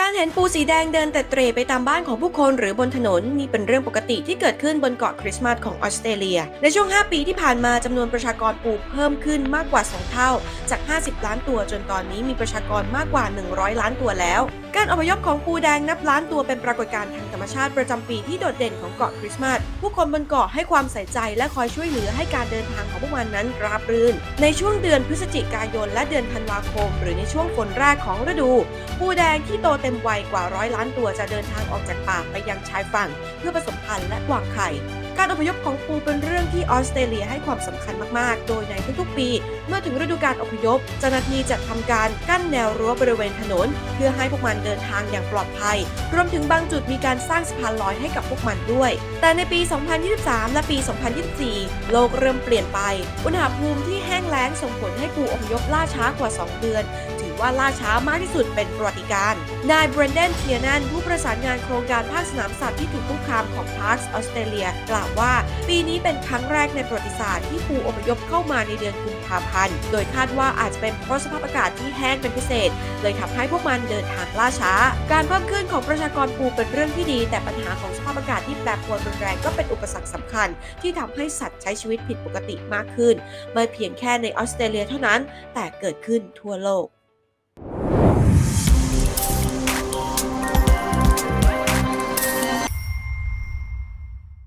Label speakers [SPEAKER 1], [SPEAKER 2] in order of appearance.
[SPEAKER 1] การเห็นปูสีแดงเดินแต่เตรไปตามบ้านของผู้คนหรือบนถนนนี่เป็นเรื่องปกติที่เกิดขึ้นบนเกาะคริสต์มาสของออสเตรเลีย ในช่วง 5 ปีที่ผ่านมาจำนวนประชากรปูเพิ่มขึ้นมากกว่า 2 เท่า จาก 50 ล้านตัวจนตอนนี้มีประชากรมากกว่า 100 ล้านตัวแล้ว การอพยพของปูแดงนับล้านตัวเป็นปรากฏการณ์ทางธรรมชาติประจำปีที่โดดเด่นของเกาะคริสต์มาสผู้คนบนเกาะให้ความใส่ใจและคอยช่วยเหลือให้การเดินทางของพวกมันนั้นราบรื่น ในช่วงเดือนพฤศจิกายนและเดือนธันวาคม หรือในช่วงฝนแรกของฤดู ปูแดงที่โตเต็มวัยกว่าร้อยล้านตัวจะเดินทางออกจากป่าไปยังชายฝั่ง เพื่อผสมพันธุ์และวางไข่ การอพยพของปูเป็นเรื่องที่ออสเตรเลียให้ความสำคัญมาก ๆ โดยในทุกๆ ปี เมื่อถึงฤดูการอพยพเจ้าหน้าที่จะทำการกั้นแนวรั้วบริเวณถนน เพื่อให้พวกมันเดินทางอย่างปลอดภัย รวมถึงบางจุดมีการสร้างสะพานลอยให้กับพวกมันด้วย แต่ในปี 2023 และปี 2024 โลกเริ่มเปลี่ยนไป อุณหภูมิที่แห้งแล้งส่งผลให้ปูอพยพล่าช้ากว่า 2 เดือนถือว่าล่าช้ามากที่สุดเป็นประวัติการ นายเบรนเดนเทียนันผู้ประสานงานโครงการภาคสนามสัตว์ที่ถูกคุกคามของ Parks ออสเตรเลียกล่าาวว่า ปีนี้เป็นครั้งแรกในประวัติศาสตร์ที่ปูอพยพเข้ามาในเดือนกุมภาพันธ์ โดยคาดว่าอาจจะเป็นเพราะสภาพอากาศที่แห้งเป็นพิเศษ เลยทำให้พวกมันเดินทางล่าช้า การเพิ่มขึ้นของประชากรปูเป็นเรื่องที่ดี แต่ปัญหาของสภาพอากาศที่แปรปรวนรุนแรงก็เป็นอุปสรรคสำคัญ ที่ทำให้สัตว์ใช้ชีวิตผิดปกติมากขึ้น ไม่เพียงแค่ในออสเตรเลียเท่านั้น แต่เกิดขึ้นทั่วโลก